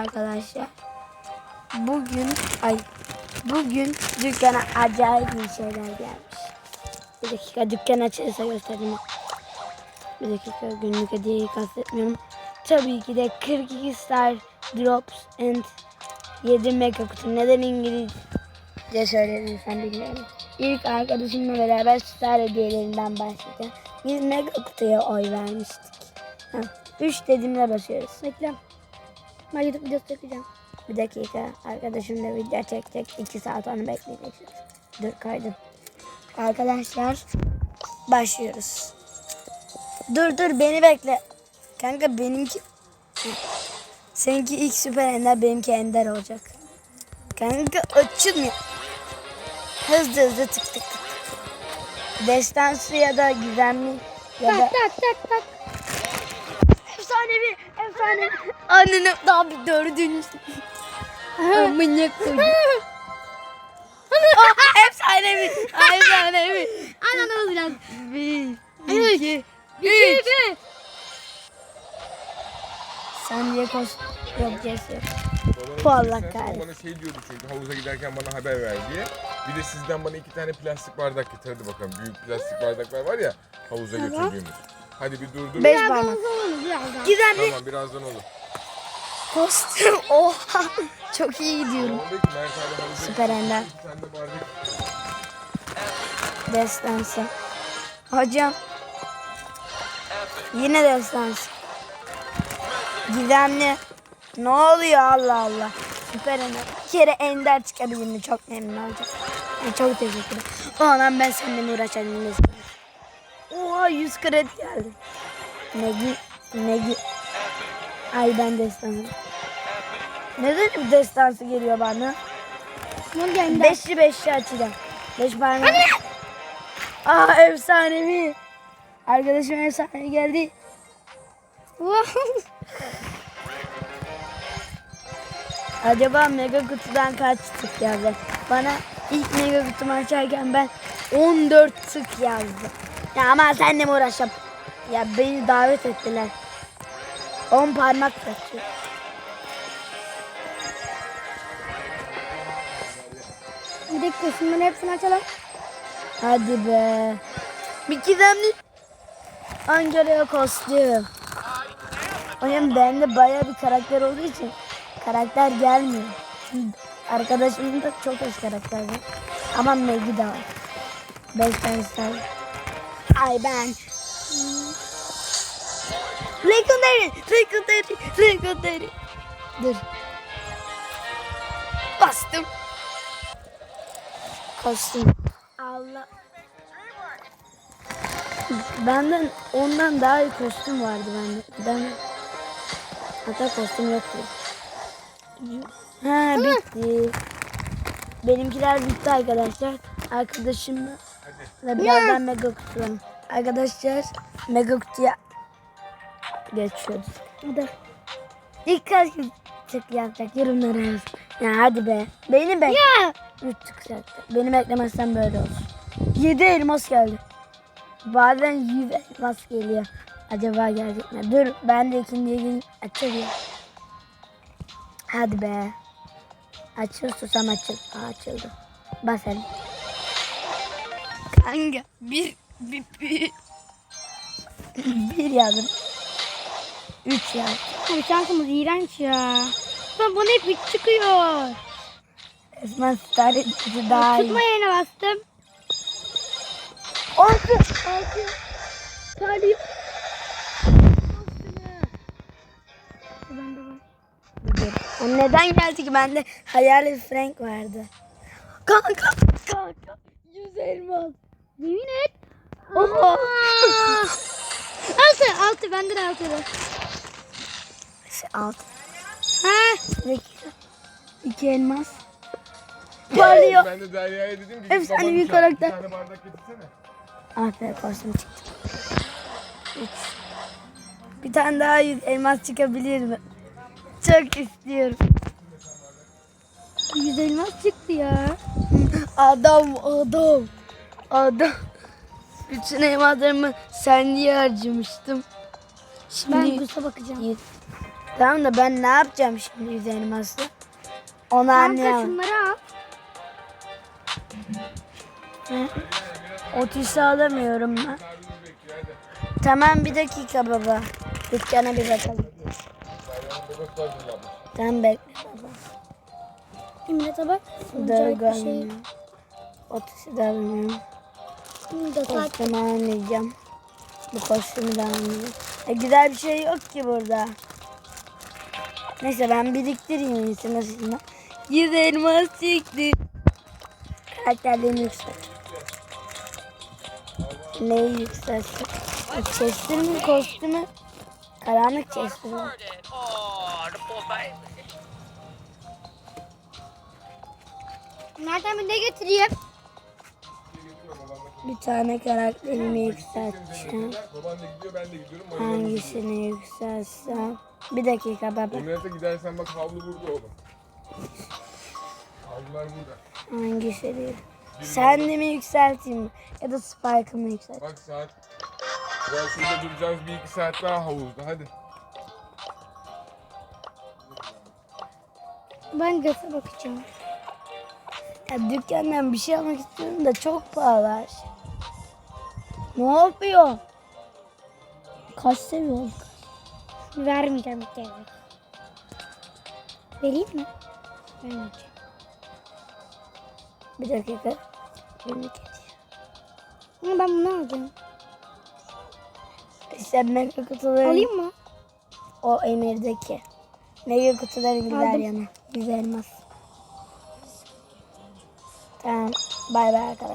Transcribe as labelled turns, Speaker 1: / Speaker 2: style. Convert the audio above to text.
Speaker 1: Arkadaşlar bugün ay bugün dükkana acayip iyi şeyler gelmiş. Bir dakika dükkan açılırsa göstereyim. Bir dakika günlük hediyeyi kastetmiyorum. Tabii ki de 42 star drops and 7 mega kutu. Neden İngilizce söyledim sen bilmiyorum. İlk arkadaşımla beraber star hediyelerinden başlayacağım. Biz mega kutuya oy vermiştik. 3 dediğimde basıyoruz. Reklam. Ben YouTube videosu çekeceğim. Bir dakika. Arkadaşım da video çekecek. 2 saat onu bekleyeceksiniz. Dur kaydım. Arkadaşlar başlıyoruz. Dur dur beni bekle. Kanka benimki Seninki ilk süper ender benimki ender olacak. Kanka açılmıyor. Hızlı hızlı tık tık tık. Destansı ya da gizemli ya da
Speaker 2: Tak tak tak tak.
Speaker 1: efsanevi efsanevi. Annene daha bir dördüncü. Amına koyayım. Ah, efsanevi. Efsanevi.
Speaker 2: Ananı biraz.
Speaker 1: Bir,
Speaker 2: Üç.
Speaker 1: iki, üç.
Speaker 2: bir.
Speaker 1: Sen diye koş. Yok cesur. Bu Allah kahretsin.
Speaker 3: Bana şey diyordu çünkü havuza giderken bana haber ver diye. Bir de sizden bana iki tane plastik bardak getir hadi bakalım. Büyük plastik bardaklar var ya havuza götürdüğümüz. Hadi bir durdur.
Speaker 1: Beş parmak. Gizemli
Speaker 3: Tamam birazdan olur.
Speaker 1: kostüm. Oha. Çok iyi gidiyorum. Süper Ender. Destansı. Hocam. Yine destansı. Gizemli. Ne oluyor Allah Allah. Süper ender. Bir kere ender çıkabilir mi? Çok memnun olacağım. Yani çok teşekkür ederim. O lan ben seninle uğraşacağım. Oha 100 kredi geldi. Negi. Negi. Ay ben destansı. Neden bir destansı geliyor bana?
Speaker 2: Bunu gönder.
Speaker 1: Beşli beşli açacağım. Beş parmak. Aa efsanevi. Arkadaşım efsane geldi. Acaba mega kutudan kaç tık yazdı? Bana ilk mega kutumu açarken ben 14 tık yazdı. Ya ama senle mi uğraşacağım? Ya beni davet ettiler. 10 parmak taşıyor.
Speaker 2: Bir dakika şunların hepsini açalım.
Speaker 1: Hadi be. Bir gizemli Angela kostüm. Oyun bende baya bir karakter olduğu için karakter gelmiyor. Arkadaşımın da çok az karakter var. Ama Maggie de var. Beş tane. Ay ben. Legendary, legendary, legendary. Dur. Bastım. Kostüm. Allah. Benden ondan daha iyi kostüm vardı bende. Ben hatta kostüm yoktu. Ha bitti. Benimkiler bitti arkadaşlar. Arkadaşımla da birazdan mega kutularım. Arkadaşlar mega kutuya geçiyoruz. Hadi. İlk kaç tık yapacak yorumlara yaz. Ya hadi be. Beni bekle.
Speaker 2: Ya.
Speaker 1: Üç çıkacaktı. Beni beklemezsen böyle olur. 7 elmas geldi. Bazen 100 elmas geliyor. Acaba gelecek mi? Dur ben de ikinci gün açayım. Hadi be. Açıl susam açıl. Aa, açıldı. Bas hadi. Kanka bir bir bir. bir yazdım. Üç yazdım.
Speaker 2: Bu şansımız iğrenç ya. Ben bana hep üç çıkıyor.
Speaker 1: Esma Star edisi daha iyi.
Speaker 2: Tutma yerine bastım.
Speaker 1: Altı. Altı. O neden geldi ki? Bende hayali Frank vardı. Kanka. Kanka. Yüz elmas.
Speaker 2: Yemin et.
Speaker 1: Oha.
Speaker 2: Altı, altı. Bende de altı var.
Speaker 1: Altı.
Speaker 2: Ha.
Speaker 1: Dakika. İki elmas. Parlıyor.
Speaker 3: Ben de Derya'ya dedim ki
Speaker 1: Efsane
Speaker 3: babam
Speaker 1: bir karakter.
Speaker 3: Bir tane bardak getirsene.
Speaker 1: Ah be kostüm çıktı. Üç. Bir tane daha yüz elmas çıkabilir mi? Çok istiyorum.
Speaker 2: Yüz elmas çıktı ya.
Speaker 1: Adam adam. Adam. Bütün elmaslarımı sen diye harcamıştım. Şimdi
Speaker 2: Ben Gus'a bakacağım.
Speaker 1: Tamam da ben ne yapacağım şimdi yüz elması? Onu
Speaker 2: Kanka
Speaker 1: anlayamam.
Speaker 2: şunları al.
Speaker 1: Otisi alamıyorum ben. Tamam bir dakika baba. Dükkana bir bakalım. Tamam bekle baba.
Speaker 2: İmlete bak.
Speaker 1: Dur
Speaker 2: şey.
Speaker 1: görmüyorum. Otisi de alamıyorum.
Speaker 2: İmlete bak.
Speaker 1: Kostümü almayacağım. Bu kostümü de almayacağım. E, güzel bir şey yok ki burada. Neyse ben biriktireyim iyisi nasıl Yüz elmas çıktı. Karakterlerimi yükselt. Neyi yükseltsin? E, Chester'ın kostümü karanlık Chester.
Speaker 2: Nereden bir ne getireyim?
Speaker 1: Bir tane karakterimi yükselteceğim. Hangisini yükseltsem? Bir dakika baba.
Speaker 3: Emirat'a gidersen bak havlu burada oğlum. Havlular burada.
Speaker 1: Hangisini? Sen de mi yükselteyim ya da Spike'ımı yükselt?
Speaker 3: Bak saat. Biraz şurada duracağız bir iki saat daha havuzda hadi.
Speaker 2: Ben göze bakacağım.
Speaker 1: Ya dükkandan bir şey almak istiyorum da çok pahalı her şey. Ne yapıyor? Kaç seviye olduk?
Speaker 2: Vermeyeceğim bir kere. Vereyim mi? Vermeyeceğim.
Speaker 1: Bir dakika. Yemek yiyeceğim.
Speaker 2: Ama ben bunu alacağım.
Speaker 1: Sen mega kutuları...
Speaker 2: Alayım mı?
Speaker 1: O emirdeki. Mega kutuların güzel
Speaker 2: Aldım.
Speaker 1: yanı. Güzel elmas. Tamam. Bay bay arkadaşlar.